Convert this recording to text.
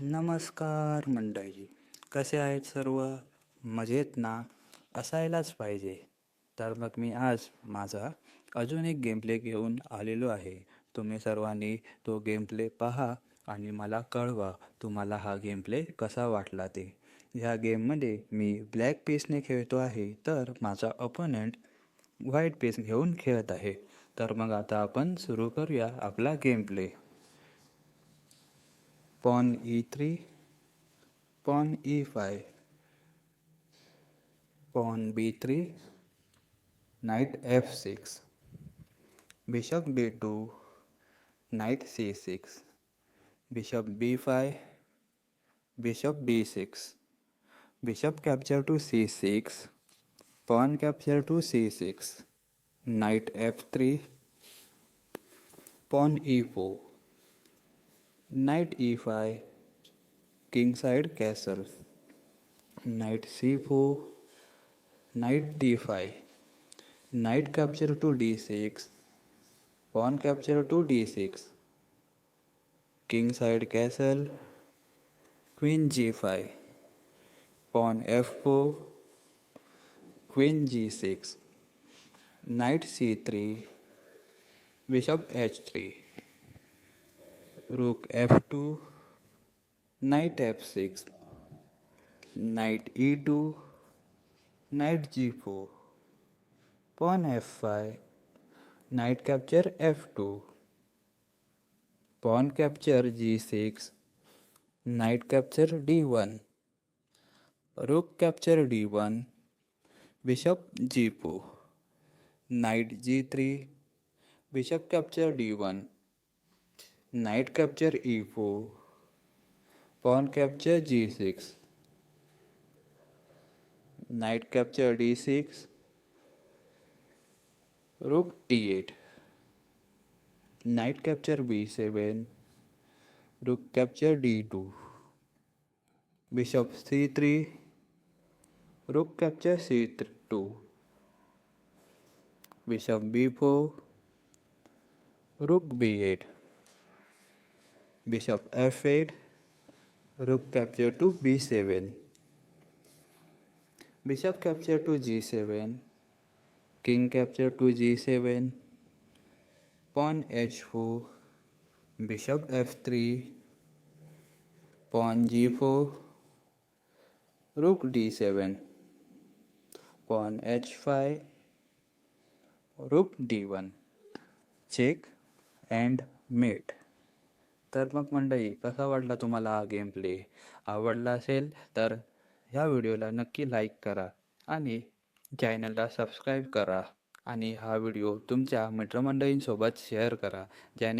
नमस्कार मंडळी. कसे आहेत सर्व? मजेत ना? असायलाच पाहिजे. तर मग मी आज माझा अजून एक गेम प्ले घेऊन आलेलो आहे. तुम्ही सर्वांनी तो गेम प्ले पहा आणि मला कळवा तुम्हाला हा गेम प्ले कसा वाटला ते. ह्या गेममध्ये मी ब्लॅक पीसने खेळतो आहे तर माझा अपोनंट व्हाईट पीस घेऊन खेळत आहे. तर मग आता आपण सुरू करूया आपला game play pawn e3 pawn e5 pawn b3 knight f6 bishop b2 knight c6 bishop b5 bishop b6 bishop capture to c6 pawn capture to c6 knight f3 pawn e4 knight e5 kingside castle. Knight c4 knight d5 knight capture to d6 pawn capture to d6 kingside castle queen g5 pawn f4 queen g6 knight c3 bishop h3 rook F two, knight F six, knight E two, knight G four, pawn F five, knight capture F two, pawn capture G six, knight capture D one, rook capture D one, bishop G four knight G three, bishop capture D one. Knight capture E four, pawn capture G six, knight capture D six, rook T eight, knight capture B seven, rook capture D two, bishop C three, rook capture C two, bishop B four, rook B eight. bishop f8 rook capture to b7 bishop capture to g7 king capture to g7 pawn h4 bishop f3 pawn g4 rook d7 pawn h5 rook d1 check and mate तर मग मंडळी कसा वाटला तुम्हाला हा game play आवडला असेल तर ह्या व्हिडिओला नक्की लाईक करा आणि चॅनलला सबस्क्राईब करा आणि हा व्हिडिओ तुमच्या मित्रमंडळींसोबत शेअर करा. ज्याने